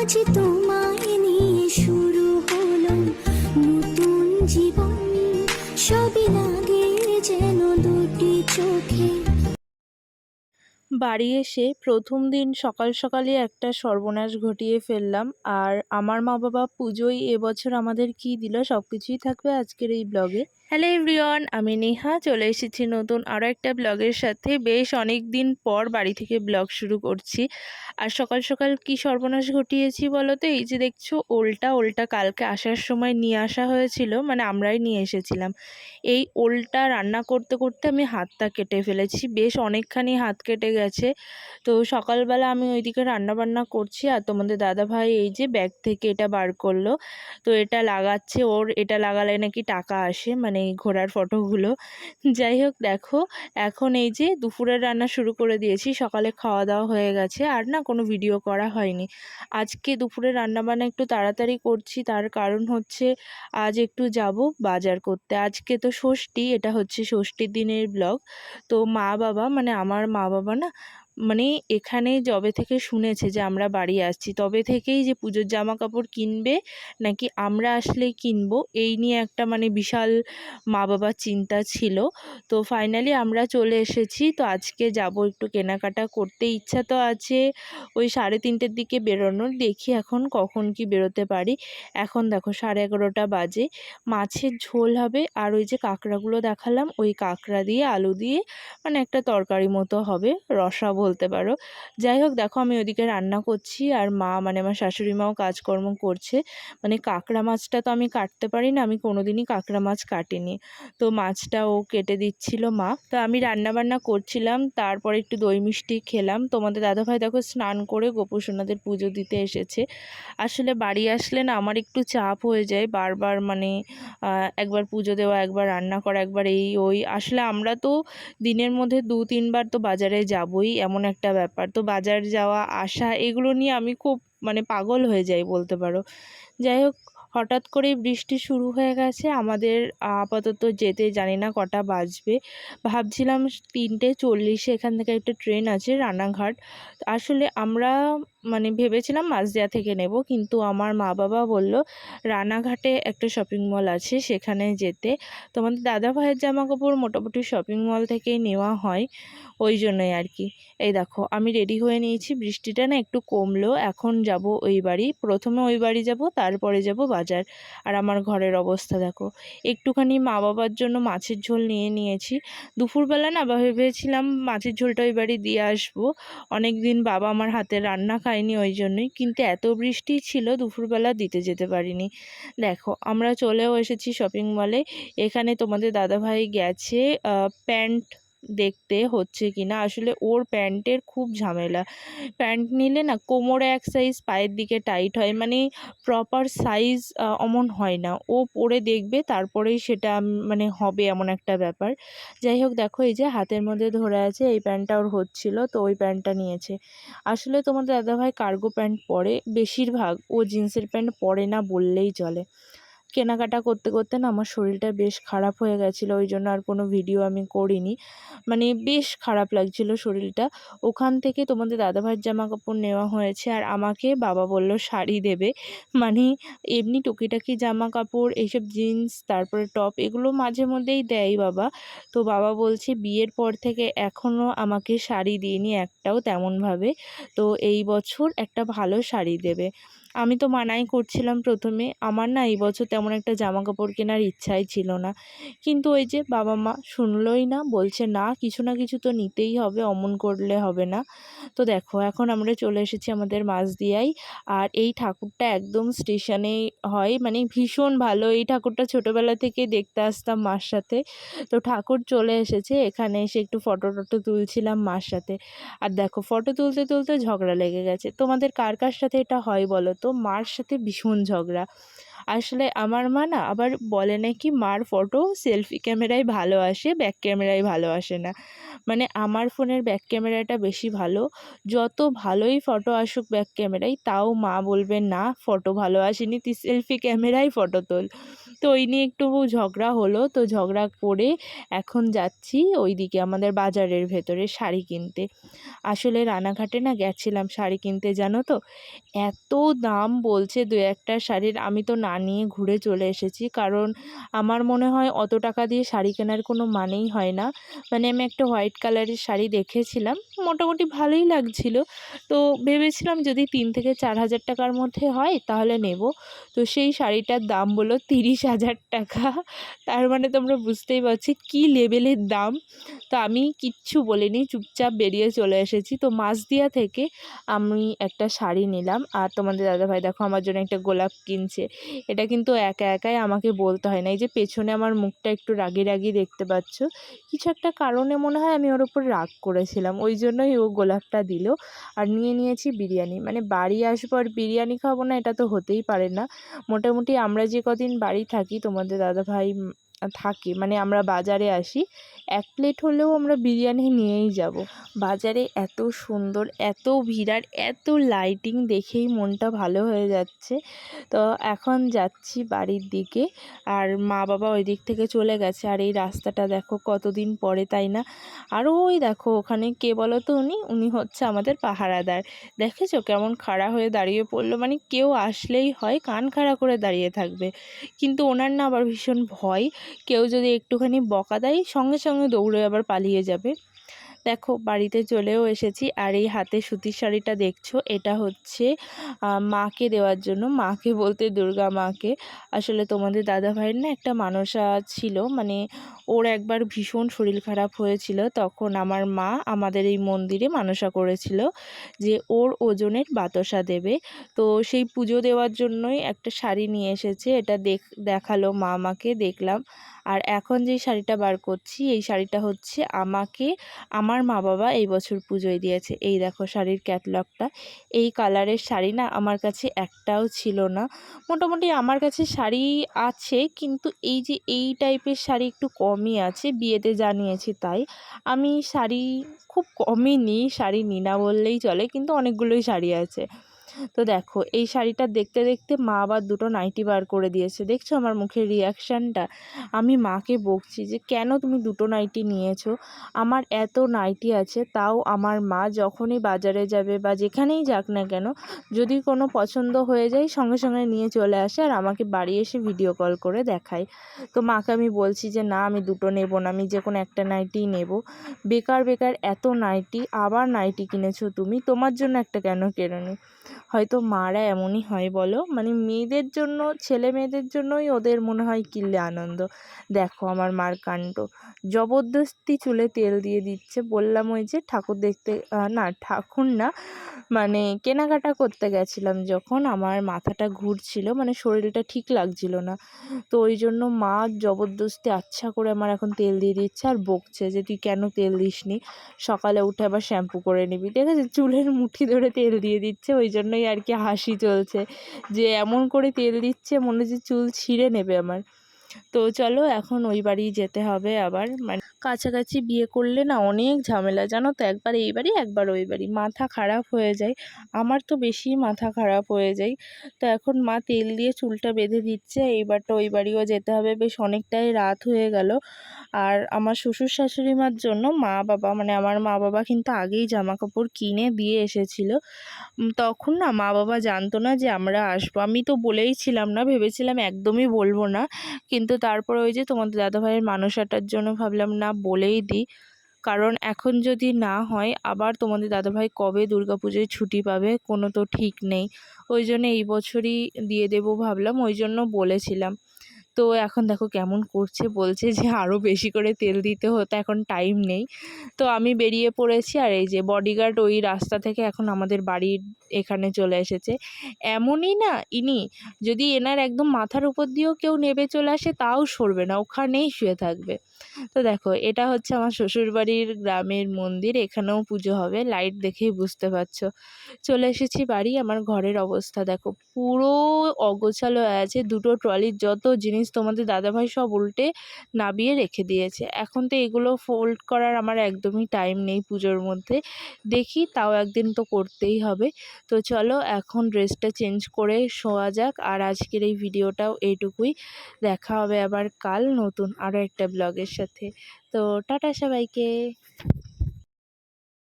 আজ তোমায় নিয়ে শুরু হলো নতুন জীবন। সবই লাগে যেন দুটি চোখে বাড়ি এসে প্রথম দিন সকাল সকালই একটা সর্বনাশ ঘটিয়ে ফেললাম। আর আমার মা বাবা পুজোয় এবছর আমাদের কি দিল সব কিছুই থাকবে আজকের এই ব্লগে। হ্যালো এভরিওয়ান, আমি নেহা। চলে এসেছি নতুন আরও একটা ব্লগের সাথে। বেশ অনেক দিন পর বাড়ি থেকে ব্লগ শুরু করছি। আর সকাল সকাল কি সর্বনাশ ঘটিয়েছি বলো তো এই যে দেখছ, ওলটা ওলটা কালকে আসার সময় নিয়ে আসা হয়েছিল মানে আমরাই নিয়ে এসেছিলাম। এই ওলটা রান্না করতে করতে আমি হাতটা কেটে ফেলেছি। বেশ অনেকখানি হাত কেটে গেছে। তো সকালবেলা আমি ওইদিকে রান্না বান্না করছি আর তোমাদের দাদা ভাই এই যে ব্যাগ থেকে এটা বার করল। তো এটা লাগাচ্ছে ওর, এটা লাগালে নাকি টাকা আসে মানে ঘোড়ার ফটোগুলো। যাই হোক, দেখো, এখন এই যে দুপুরের রান্না শুরু করে দিয়েছি, সকালে খাওয়া দাওয়া হয়ে গেছে, আর না কোনো ভিডিও করা হয়নি। আজকে দুপুরে রান্নাবান্না একটু তাড়াতাড়ি করছি, তার কারণ হচ্ছে আজ একটু যাব বাজার করতে। আজকে তো ষষ্ঠী, এটা হচ্ছে ষষ্ঠীর দিনের ব্লগ তো মা বাবা মানে আমার মা বাবা না মানে এখানে যবে থেকে শুনেছে যে আমরা বাড়ি আসছি, তবে থেকেই যে পুজোর জামা কাপড় কিনবে নাকি আমরা আসলেই কিনবো, এই নিয়ে একটা মানে বিশাল মা বাবার চিন্তা ছিল। তো ফাইনালি আমরা চলে এসেছি, তো আজকে যাব একটু কেনাকাটা করতে। ইচ্ছা তো আছে ওই সাড়ে তিনটের দিকে বেরোনোর, দেখি এখন কখন কি বেরোতে পারি। এখন দেখো সাড়ে এগারোটা বাজে, মাছের ঝোল হবে আর ওই যে কাঁকড়াগুলো দেখালাম, ওই কাঁকড়া দিয়ে, আলু দিয়ে মানে একটা তরকারি মতো হবে রসা বলতে পারো। যাই হোক দেখো আমি ওদিকে রান্না করছি আর মা মানে আমার শাশুড়ি মাও কাজকর্ম করছে। মানে কাঁকড়া মাছটা তো আমি কাটতে পারি না, আমি কোনোদিনই কাঁকড়া মাছ কাটিনি। তো মাছটা ও কেটে দিচ্ছিল মা। তো আমি রান্না বান্না করছিলাম, তারপরে একটু দই মিষ্টি খেলাম। তোমাদের দাদাভাই দেখো স্নান করে গোপুসোনাদের পুজো দিতে এসেছে। আসলে বাড়ি আসলে না আমার একটু চাপ হয়ে যায়। বারবার মানে একবার পুজো দেওয়া, একবার রান্না করা, একবার এই, ওই। আসলে আমরা তো দিনের মধ্যে দু, তিনবার তো বাজারে যাবই। এমন একটা ব্যাপার। তো বাজার যাওয়া, আসা এগুলো নিয়ে আমি খুব মানে পাগল হয়ে যাই বলতে পারো। যাই হোক, হঠাৎ করেই বৃষ্টি শুরু হয়ে গেছে। আমাদের আপাতত যেতে জানি না কটা বাজবে। ভাবছিলাম তিনটে চল্লিশে এখান থেকে একটা ট্রেন আছে রানাঘাট। আসলে আমরা মানে ভেবেছিলাম মাঝদিয়া থেকে নেব। কিন্তু আমার মা বাবা বলল, রানাঘাটে একটা শপিং মল আছে, সেখানে যেতে। তোমাদের দাদা ভাইয়ের জামা কাপড় মোটামুটি শপিং মল থেকেই নেওয়া হয়, ওই জন্যই আর কি। এই দেখো, আমি রেডি হয়ে নিয়েছি। বৃষ্টিটা না একটু কমলো, এখন যাব ওই বাড়ি। প্রথমে ওই বাড়ি যাব, তারপরে যাব বাজার। আর আমার ঘরের অবস্থা দেখো, একটুখানি মা বাবার জন্য মাছের ঝোল নিয়ে নিয়েছি। দুপুরবেলা না ভেবেছিলাম মাছের ঝোলটা ওই বাড়ি দিয়ে আসব। অনেক দিন বাবা আমার হাতে রান্না খায়নি ওই জন্যই। কিন্তু এত বৃষ্টি ছিল, দুপুরবেলা দিতে যেতে পারিনি। দেখো, আমরা চলেও এসেছি শপিং মলে এখানে তোমাদের দাদাভাই গেছে প্যান্ট দেখতে হচ্ছে কিনা। আসলে ওর প্যান্টের খুব ঝামেলা। প্যান্ট নিলে না কোমরে এক সাইজ পায়ের দিকে টাইট হয়। মানে প্রপার সাইজ অমন হয় না। ও পরে দেখবে, তারপরেই সেটা মানে হবে এমন একটা ব্যাপার। যাই হোক, দেখো এই যে হাতের মধ্যে ধরে আছে, এই প্যান্টটা ওর হচ্ছিল, তো ওই প্যান্টটা নিয়েছে। আসলে তোমাদের দাদাভাই কার্গো প্যান্ট পরে। বেশিরভাগ ও জিন্সের প্যান্ট পরে না বললেই চলে। কেনাকাটা করতে করতে না আমার শরীরটা বেশ খারাপ হয়ে গেছিল। ওই জন্য আর কোনো ভিডিও আমি করিনি। মানে বেশ খারাপ লাগছিল শরীরটা। ওখান থেকে তোমাদের দাদাভাইয়ের জামা কাপড় নেওয়া হয়েছে আর আমাকে বাবা বলল শাড়ি দেবে। মানে এমনি টুকিটাকি জামা কাপড় এইসব জিন্স, তারপরে টপ এগুলো মাঝে মধ্যেই দেয় বাবা। তো বাবা বলছে বিয়ের পর থেকে এখনও আমাকে শাড়ি দিইনি একটাও তেমনভাবে। তো এই বছর একটা ভালো শাড়ি দেবে। আমি তো মানাই করছিলাম প্রথমে। আমার না এই বছর তেমন একটা জামা কাপড় কেনার ইচ্ছাই ছিল না। কিন্তু ওই যে বাবা মা শুনলোই না, বলছে, না, কিছু না কিছু তো নিতেই হবে, অমন করলে হবে না। তো দেখো, এখন আমরা চলে এসেছি আমাদের মাঝদিয়ায় আর এই ঠাকুরটা একদম স্টেশনে হয় মানে ভীষণ ভালো। এই ঠাকুরটা ছোটোবেলা থেকে দেখতে আসতাম মার সাথে। তো ঠাকুর চলে এসেছে, এখানে এসে একটু ফটো টটো তুলছিলাম মার সাথে। আর দেখো, ফটো তুলতে তুলতে ঝগড়া লেগে গেছে। তোমাদের কার কার সাথে এটা হয় বলো তো? মার সাথে ভীষণ ঝগড়া। আসলে আমার মা না আবার বলে নাকি মার ফটো সেলফি ক্যামেরায় ভালো আসে ব্যাক ক্যামেরায় ভালো আসে না। মানে আমার ফোনের ব্যাক ক্যামেরাটা বেশি ভালো। যত ভালোই ফটো আসুক ব্যাক ক্যামেরায় তাও মা বলবে, না ফটো ভালো আসেনি, তুই সেলফি ক্যামেরায় ফটো তোল। তো ওই নিয়ে একটু ঝগড়া হলো। তো ঝগড়া করে এখন যাচ্ছি ওইদিকে আমাদের বাজারের ভেতরে শাড়ি কিনতে। আসলে রানাঘাটে না গেছিলাম শাড়ি কিনতে, জানো তো? এত দাম বলছে দু একটা শাড়ির। আমি তো না নিয়ে ঘুরে চলে এসেছি। কারণ আমার মনে হয় অত টাকা দিয়ে শাড়ি কেনার কোনো মানেই হয় না। মানে আমি একটা হোয়াইট কালারের শাড়ি দেখেছিলাম। মোটামুটি ভালোই লাগছিল। তো ভেবেছিলাম যদি তিন থেকে চার হাজার টাকার মধ্যে হয় তাহলে নেব। তো সেই শাড়িটার দাম বলল তিরিশ হাজার টাকা। তার মানে তোমরা বুঝতেই পারছি কী লেভেলের দাম। তো আমি কিচ্ছু বলিনি, চুপচাপ বেরিয়ে চলে এসেছি। তো মাছদিয়া থেকে আমি একটা শাড়ি নিলাম। আর তোমাদের দাদাভাই দেখো আমার জন্য একটা গোলাপ কিনছে। এটা কিন্তু একা একাই আমাকে বলতে হয় না। এই যে পেছনে আমার মুখটা একটু রাগি রাগি দেখতে পাচ্ছ। কিছু একটা কারণে মনে হয় আমি ওর উপর রাগ করেছিলাম। ওই জন্যই ও গোলাপটা দিল। আর নিয়ে নিয়েছি বিরিয়ানি। মানে বাড়ি আসব আর বিরিয়ানি খাব না, এটা তো হতেই পারে না। মোটামুটি আমরা যে কদিন বাড়ি থাকি তোমাদের দাদাভাই থাকে মানে আমরা বাজারে আসি, এক প্লেট হলেও আমরা বিরিয়ানি নিয়েই যাব। বাজারে এত সুন্দর, এত ভিড়ার এত লাইটিং দেখেই মনটা ভালো হয়ে যাচ্ছে। তো এখন যাচ্ছি বাড়ির দিকে, আর মা বাবা ওই দিক থেকে চলে গেছে, আর এই রাস্তাটা দেখো কতদিন পরে, তাই না? আর ওই দেখো ওখানে কে বলো তো উনি? উনি হচ্ছে আমাদের পাহারাদার। দেখেছ কেমন খাড়া হয়ে দাঁড়িয়ে পড়ল? মানে কেউ আসলেই হয়, কান খাড়া করে দাঁড়িয়ে থাকবে। কিন্তু ওনার না আবার ভীষণ ভয় কেউ যদি একটুখানি বকা দেয় সঙ্গে সঙ্গে দৌড়ে আবার পালিয়ে যাবে। দেখো, বাড়িতে চলেও এসেছি। আর এই হাতে সুতির শাড়িটা দেখছ? এটা হচ্ছে মাকে দেওয়ার জন্য। মাকে বলতে দুর্গা মাকে। আসলে তোমাদের দাদা ভাইয়ের না একটা মানসা ছিল। মানে ওর একবার ভীষণ শরীর খারাপ হয়েছিল। তখন আমার মা আমাদের এই মন্দিরে মানসা করেছিল যে ওর ওজনের বাতাসা দেবে। তো সেই পুজো দেওয়ার জন্যই একটা শাড়ি নিয়ে এসেছে। এটা দেখ, দেখাল মা আমাকে, দেখলাম। আর এখন যে শাড়িটা বার করছি, এই শাড়িটা হচ্ছে আমাকে, আমার মা বাবা এই বছর পুজোয় দিয়েছে। এই দেখো শাড়ির ক্যাটলগটা এই কালারের শাড়ি না আমার কাছে একটাও ছিল না। মোটামুটি আমার কাছে শাড়ি আছে, কিন্তু এই যে এই টাইপের শাড়ি একটু কমই আছে, বিয়েতে জানিয়েছি তাই। আমি শাড়ি খুব কমই নিই, শাড়ি নিই না বললেই চলে, কিন্তু অনেকগুলোই শাড়ি আছে। তো দেখো, এই শাড়িটা দেখতে দেখতে মা আবার দুটো নাইটি বার করে দিয়েছে। দেখছ আমার মুখের রিয়াকশানটা আমি মাকে বকছি যে, কেন তুমি দুটো নাইটি নিয়েছো? আমার এত নাইটি আছে, তাও আমার মা যখনই বাজারে যাবে বা যেখানেই যাক না কেন, যদি কোনো পছন্দ হয়ে যায়, সঙ্গে সঙ্গে নিয়ে চলে আসে আর আমাকে বাড়ি এসে ভিডিও কল করে দেখায়। তো মাকে আমি বলছি যে, না, আমি দুটো নেব না, আমি যে কোনো একটা নাইটিই নেব। বেকার বেকার, এত নাইটি, আবার নাইটি কিনেছো তুমি? তোমার জন্য একটা কেন কেরোনি হয়তো মারা এমনই হয় বলো। মানে মেয়েদের জন্য, ছেলে মেয়েদের জন্যই ওদের মনে হয় কিনলে আনন্দ। দেখো আমার মার কাণ্ড। জবরদস্তি চুলে তেল দিয়ে দিচ্ছে। বললাম ওই যে ঠাকুর দেখতে না ঠাকুর না মানে কেনাকাটা করতে গেছিলাম যখন। আমার মাথাটা ঘুরছিল মানে শরীরটা ঠিক লাগছিল না। তো ওই জন্য মা জবরদস্তি আচ্ছা করে আমার এখন তেল দিয়ে দিচ্ছে আর বকছে যে তুই কেন তেল দিসনি? সকালে উঠে আবার শ্যাম্পু করে নিবি। ঠিক আছে চুলের মুঠি ধরে তেল দিয়ে দিচ্ছে। ওই জন্যই আর কি হাসি চলছে। যে এমন করে তেল দিচ্ছে মনে হচ্ছে চুল ছিঁড়ে নেবে আমার। তো চলো এখন ওই বাড়ি যেতে হবে আবার। মানে কাছাকাছি বিয়ে করলে না অনেক ঝামেলা, জানো তো? একবার এই বাড়ি, একবার ওই বাড়ি। মাথা খারাপ হয়ে যায়। আমার তো বেশি মাথা খারাপ হয়ে যায়। তো এখন মা তেল দিয়ে চুলটা বেঁধে দিচ্ছে। এইবারটা ওই বাড়িও যেতে হবে। বেশ অনেকটাই রাত হয়ে গেল। আর আমার শ্বশুর শাশুড়ি মার জন্য মা বাবা মানে আমার মা বাবা কিন্তু আগেই জামা কাপড় কিনে দিয়ে এসেছিল। তখন না মা বাবা জানতো না যে আমরা আসব। আমি তো বলেই ছিলাম না, ভেবেছিলাম একদমই বলব না। কিন্তু তারপর ওই যে তোমাদের দাদাভাইয়ের মানসাটার জন্য ভাবলাম, না, বলেই দিই। কারণ এখন যদি না হয়, আবার তোমাদের দাদাভাই কবে দুর্গাপুজোয় ছুটি পাবে, কোনো তো ঠিক নেই। ওই জন্য এই বছরই দিয়ে দেবো ভাবলাম, ওই জন্য বলেছিলাম। তো এখন দেখো কেমন করছে। বলছে যে আরও বেশি করে তেল দিতে হতো, এখন টাইম নেই। তো আমি বেরিয়ে পড়েছি আর এই যে বডিগার্ড ওই রাস্তা থেকে এখন আমাদের বাড়ির এখানে চলে এসেছে। এমনই না, ইনি যদি এনার একদম মাথার উপর দিয়েও কেউ নেবে চলে আসে, তাও সরবে না, ওখানেই শুয়ে থাকবে। তো দেখো, এটা হচ্ছে আমার শ্বশুরবাড়ির গ্রামের মন্দির, এখানেও পুজো হবে লাইট দেখেই বুঝতে পারছ। চলে এসেছি বাড়ি, আমার ঘরের অবস্থা দেখো, পুরো অগোছালো আছে, দুটো ট্রলির যত জিনিস জিনিস তোমাদের দাদাভাই সব উল্টে নাবিয়ে রেখে দিয়েছে। এখন তো এগুলো ফোল্ড করার আমার একদমই টাইম নেই পুজোর মধ্যে। দেখি তাও একদিন তো করতেই হবে। তো চলো এখন ড্রেসটা চেঞ্জ করে শোয়া যাক আর আজকের এই ভিডিওটাও এইটুকুই। দেখা হবে আবার কাল নতুন আরও একটা ব্লগের সাথে। তো টাটা সবাইকে।